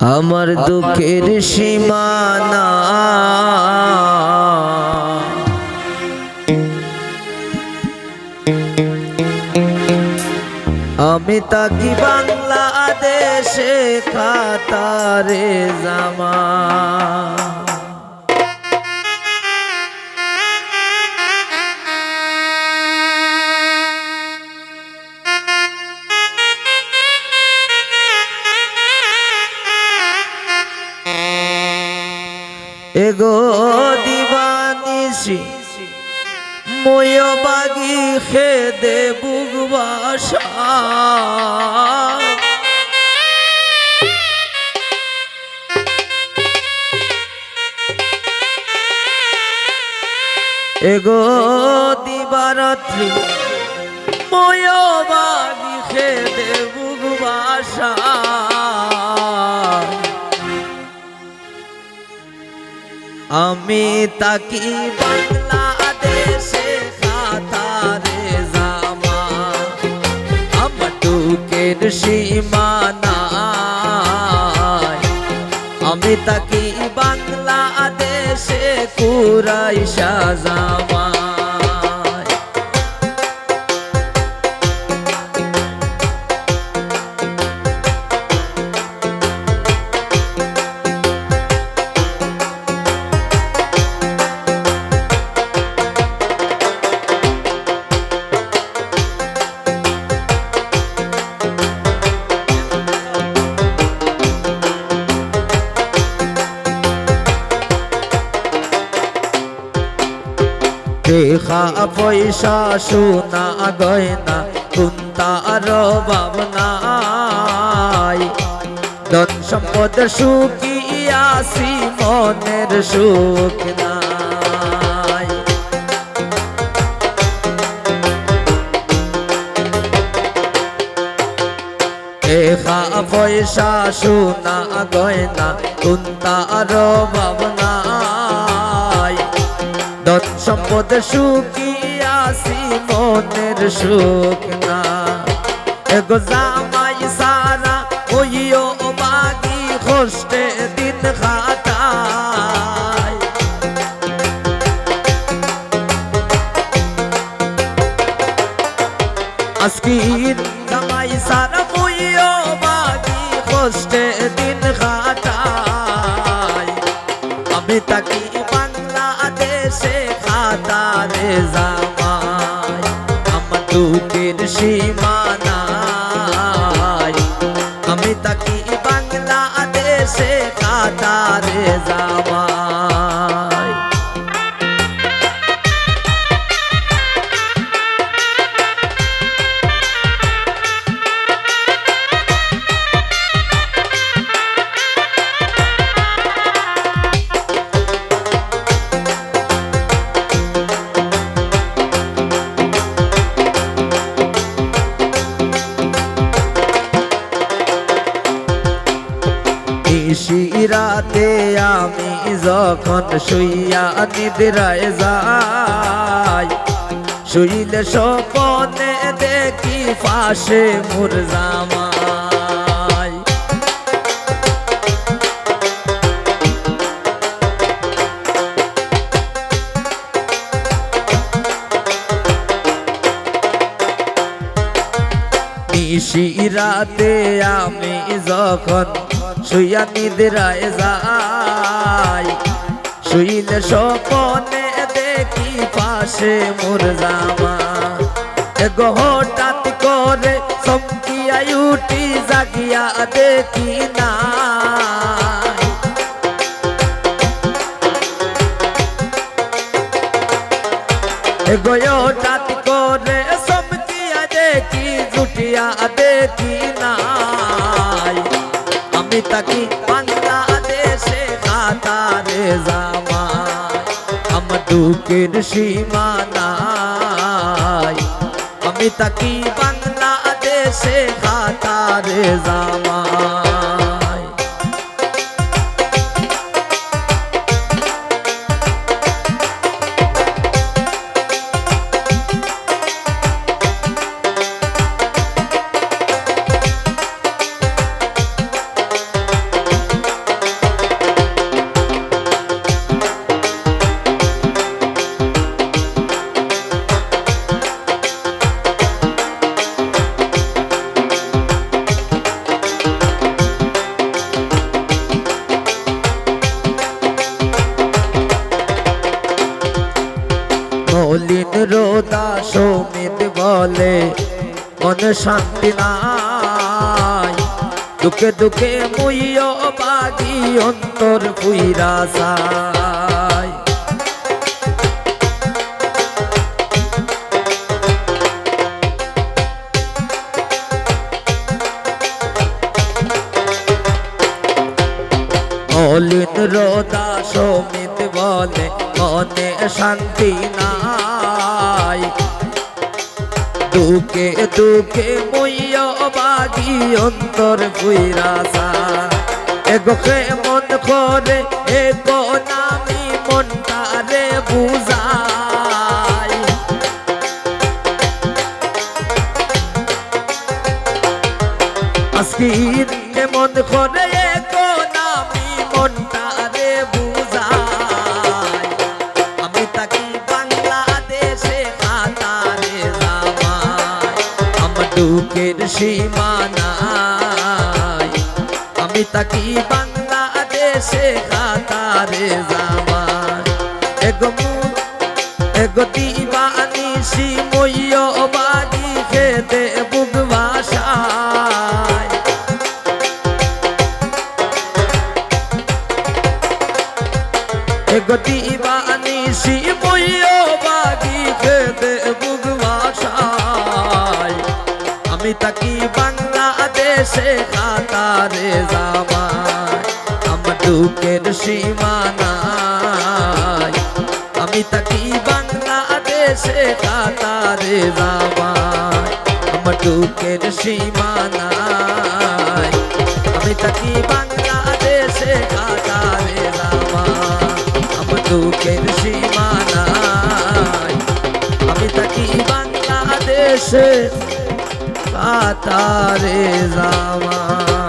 আমার দুঃখের সীমানা আমি তাকি বাংলাদেশে খাতারে জামা। এগো দিবানিসি ময় বাগি খেদে বুগবাসা এগো দিবারাত্রি ময় বাগি খেদে বুগবাসা আমি তাকি বাংলাদেশে খাতারে জামা। আমটুকের সীমানায়। আমি তাকি বাংলাদেশে কুরাইশা জামা। পয়সা সোনা গয়না, কুন্তার ভাবনাই। ধন সম্পদ সুখী আসি, মনের সুখ দেখা পয়সা সোনা গয়না, কুন্তার ভাবনাই। ধন সম্পদ সুখী আসি মনের সুখ না। এগো জামাই সারা ওইও বাগি কষ্টে দিন খাটায়। আজকি জামাই সারা ওইও বাগি কষ্টে দিন খাটায়। আমি তাকি বাংলাদেশে খাতারে জামাই আমার দুঃখের সীমানায় আমি তাকি বাংলাদেশে কাতারে জামাই নিশিরাতে আমি যখন শুইয়া নিদ্রায় যাই, শুইলে স্বপনে দেখি পাশে মোর জামাই নিশিরাতে আমি যখন শুইয়া নিদ্রায় যাই। শুইলে স্বপনে দেখি পাশে মোর জামা। এগো হঠাৎ করে চমকিয়া উঠি, জাগিয়া দেখি না। আমি দেশে বাংলাদেশে খাতারে জামাই। আমার দুঃখের সীমানায়। আমি তাকি বাংলাদেশে খাতারে জামাই। বলে, মনে শান্তি নাই। দুঃখে দুঃখে মুইও বাগি অন্তর পুইরা যায় অলিন রোদা সমিত বলে, মনে শান্তি নাই। দুকে দুকে মইয় বাগি অন্তর ফুইরাসা এগোকে মন করে, এগো নামি মনটারে বুঝাই। মন করে দুঃখের সীমানাই আমি তাকি বাংলাদেশে কাতারে জামাই এগো এগো দিবানি সিময় খেতে বুক ভাষায় গতি বানি শিবয় বাগি খেতে আমি তাকি বাংলাদেশে কাতারে জামাই আমার দুঃখের সীমানায় আমি তাকি বাংলাদেশে কাতারে জামাই আমার দুঃখের সীমানায় আমি তাকি বাংলাদেশে কাতারে জামাই আমার দুঃখের সীমানায় আমি তাকি বাংলাদেশে কাতারে জামাই